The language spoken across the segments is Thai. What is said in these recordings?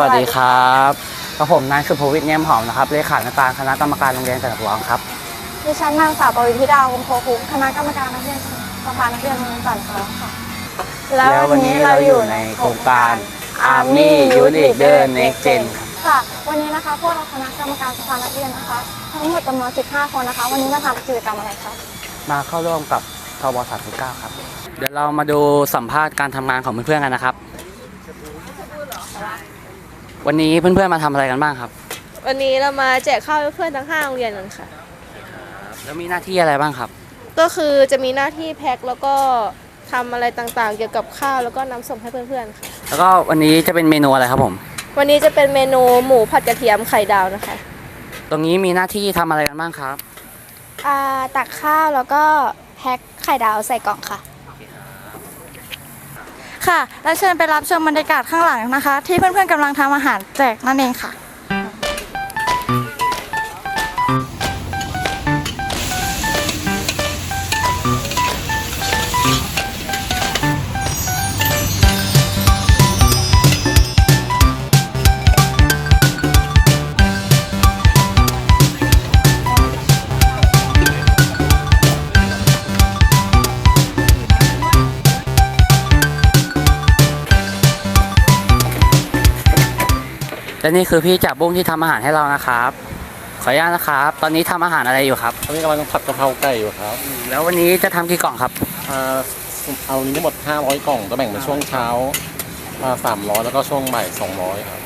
วัสดีครับกับผมนายสุภวิทย์เนียมหอมนะครับ เลขานุการคณะกรรมการโรงเรียนจันทบุรีครับ ดิฉันนางสาวปวิธิดาวงศ์โพคุ้มคณะกรรมการนักเรียนสภานักเรียนโรงเรียนจันทร์ค่ะ แล้ววันนี้เราอยู่ในโครงการ Army Youth Leader Next Gen ครับค่ะ วันนี้นะคะพวกเราคณะกรรมการสภานักเรียนนะคะ ทั้งหมดจำนวน 15 คนนะคะ วันนี้มาทำกิจกรรมอะไรคะมาเข้าร่วมกับทบ39ครับ เดี๋ยวเรามาดูสัมภาษณ์การทำงานของเพื่อนๆกันนะครับ วันนี้เพื่อนๆมาทำอะไรกันบ้างครับวันนี้เรามาแจกข้าวให้เพื่อนทั้งห้าโรงเรียนกันค่ะ แล้วมีหน้าที่อะไรบ้างครับ ก็คือจะมีหน้าที่แพ็คแล้วก็ทำอะไรต่างๆ เกี่ยวกับข้าวแล้วก็นำส่งให้เพื่อนๆค่ะ แล้วก็วันนี้จะเป็นเมนูอะไรครับผม วันนี้จะเป็นเมนูหมูผัดกระเทียมไข่ดาวนะคะ ตรงนี้มีหน้าที่ทำอะไรกันบ้างครับ อ่าตักข้าวแล้วก็แพ็คไข่ดาวใส่กล่องค่ะ ค่ะ และเชิญไปรับชมบรรยากาศข้างหลังนะคะ ที่เพื่อนๆกำลังทำอาหารแจกนั่นเองค่ะ และนี่คือพี่จากบุ้งที่ทำอาหารให้เรานะครับ ขออนุญาตนะครับ ตอนนี้ทำอาหารอะไรอยู่ครับตอนนี้กำลังผัดกะเพราไก่อยู่ครับ แล้ววันนี้จะทำกี่กล่องครับอ่าเอานี้ทั้งหมด500 กล่องจะแบ่งเป็นช่วงเช้าอ่า300แล้วก็ช่วงบ่าย200ครับ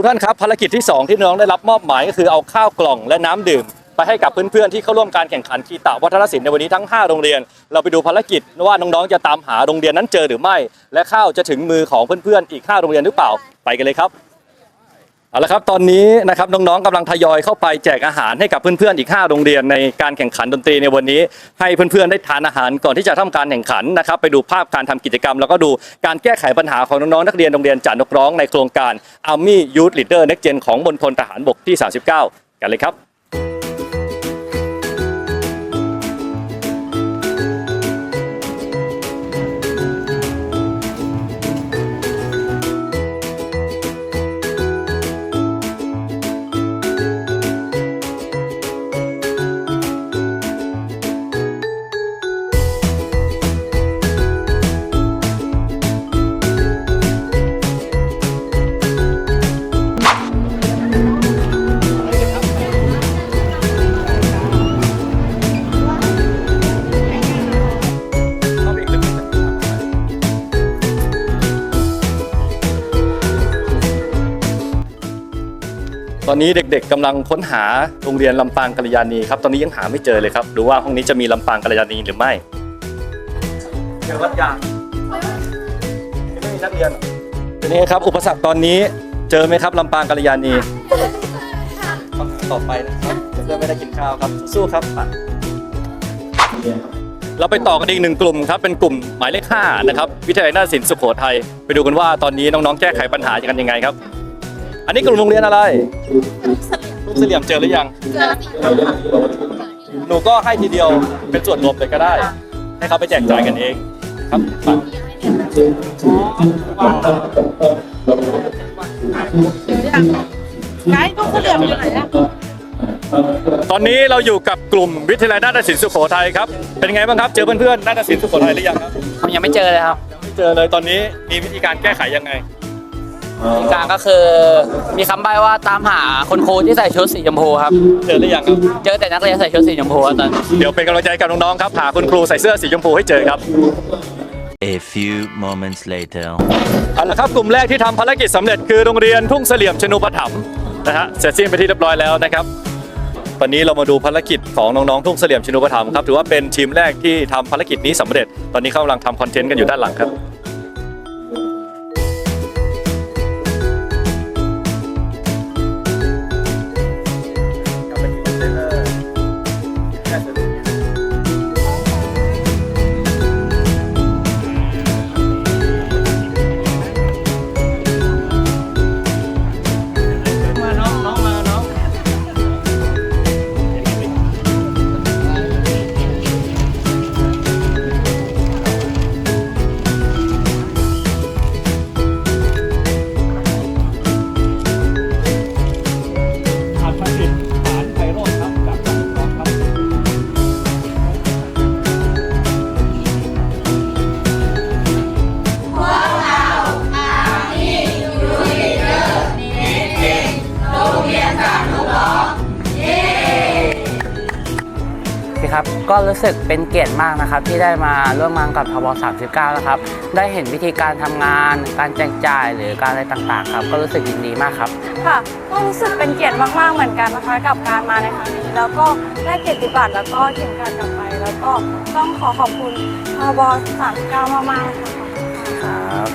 ทุกท่านครับภารกิจที่ 2 ที่น้องได้รับมอบหมายก็คือเอาข้าวกล่องและน้ำดื่ม ไปให้กับเพื่อนๆที่เข้าร่วมการแข่งขันคีตะวัฒนศิลป์ในวันนี้ทั้ง 5 โรงเรียน เราไปดูภารกิจว่าน้องๆจะตามหาโรงเรียนนั้นเจอหรือไม่ และข้าวจะถึงมือของเพื่อนๆอีก 5 โรงเรียนหรือเปล่าไปกันเลยครับ เอาละครับตอนนี้นะครับน้องๆกำลังทยอยเข้าไปแจกอาหารให้กับเพื่อนๆอีก 5 โรงเรียนในการแข่งขันดนตรีในวันนี้ ให้เพื่อนๆได้ทานอาหารก่อนที่จะทำการแข่งขันนะครับไปดูภาพการทำกิจกรรม แล้วก็ดูการแก้ไขปัญหาของน้องๆนักเรียนโรงเรียนจ่านกร้องในโครงการ Army Youth Leader Next Gen ของมณฑลทหารบกที่ 39 กันเลยครับ ตอนนี้เด็กๆกำลังค้นหาโรงเรียนลำปางกัลยาณีครับ ตอนนี้ยังหาไม่เจอเลยครับ ดูว่าห้องนี้จะมีลำปางกัลยาณีหรือไม่เจอวัดยางไม่มีนักเรียนทีนี้ครับ อุปสรรคตอนนี้เจอไหมครับลำปางกัลยาณีต่อไปนะครับเพื่อนไม่ได้กินข้าวครับสู้ๆครับไปเราไปต่อกันอีกหนึ่งกลุ่มครับเป็นกลุ่มหมายเลขห้านะครับวิทยาลัยนาฏศิลป์สุโขทัยไปดูกันว่าตอนนี้น้องๆแก้ไขปัญหากันยังไงครับ อันนี้กลุ่มโรงเรียนอะไรลูกเสลี่ยมเจอหรือยังหนูก็ให้ทีเดียวเป็นส่วนรวมเลยก็ได้ ให้เขาไปแจกจ่ายกันเองครับไปตอนนี้เราอยู่กับกลุ่มวิทยาลัยนาฏศิลป์สุโขทัยครับ เป็นไงบ้างครับ เจอเพื่อนๆนาฏศิลป์สุโขทัยหรือยังครับ ผมยังไม่เจอเลยครับไม่เจอเลยตอนนี้มีวิธีการแก้ไขยังไง วิธีการก็คือมีคำใบ้ว่าตามหาคุณครูที่ใส่ชุดสีชมพูครับ เจอหรือยังครับ เจอแต่นักเรียนใส่ชุดสีชมพูครับตอนนี้เดี๋ยวเป็นกำลังใจกับน้องๆครับหาคุณครูใส่เสื้อสีชมพูให้เจอครับ A few moments later. เอาละครับกลุ่มแรกที่ทำภารกิจสำเร็จคือโรงเรียนทุ่งเสลี่ยมชนุปถัมภ์นะฮะเสร็จสิ้นไปที่เรียบร้อยแล้วนะครับวันนี้เรามาดูภารกิจของน้องๆทุ่งเสลี่ยมชนุปถัมภ์ครับถือว่าเป็นทีมแรกที่ทำภารกิจนี้สำเร็จ ตอนนี้เขากำลังทำคอนเทนต์กันอยู่ด้านหลังครับ ก็รู้สึกเป็นเกียรติมากนะครับ ที่ได้มาร่วมงานกับทบ39นะครับ ได้เห็นวิธีการทำงาน การแจกจ่ายหรือการอะไรต่างๆ ครับ ก็รู้สึกยินดีมากครับ ค่ะ ก็รู้สึกเป็นเกียรติมากๆเหมือนกันนะคะกับการมาในครั้งนี้แล้วก็ได้เกียรติบัตรแล้วก็เข็มการกลับไป แล้วก็ต้องขอขอบคุณทบ39มากๆนะคะครับ